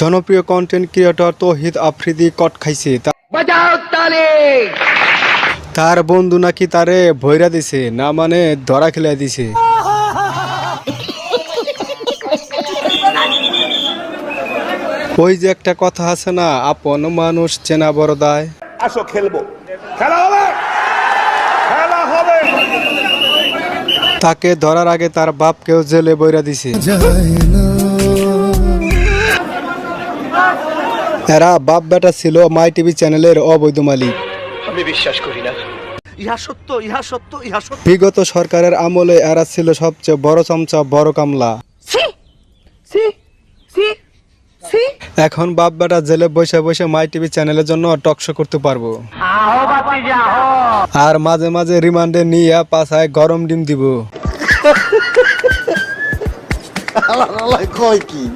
জনপ্রিয় content creator Tauhid Afridi caught খাইছে। তার বন্ধু নাকি তারে ভৈরা দিছে না মানে ধরা খেলে দিছে। ওই যে একটা কথা আছে না আপন মানুষ চেনা বড় দায়। আসো খেলব। খেলা হবে! খেলা হবে! তাকে ধরার আগে তার বাপকেও জেলে বইরা দিছে। এরা বাপ বেটা ছিল মাই টিভি চ্যানেলের অবৈধ মালিক। ইহা সত্য ইহা সত্য ইহা সত্য। বিগত সরকারের আমলে এরা ছিল সবচেয়ে বড় চামচা বড় কামলা। এখন বাপ বেটা জেলে বসে বসে মাই টিভি চ্যানেলের জন্য টকশো করতে পারব। আর মাঝে মাঝে রিমান্ডে নিয়ে পাছায় গরম ডিম দিব। কয় কি?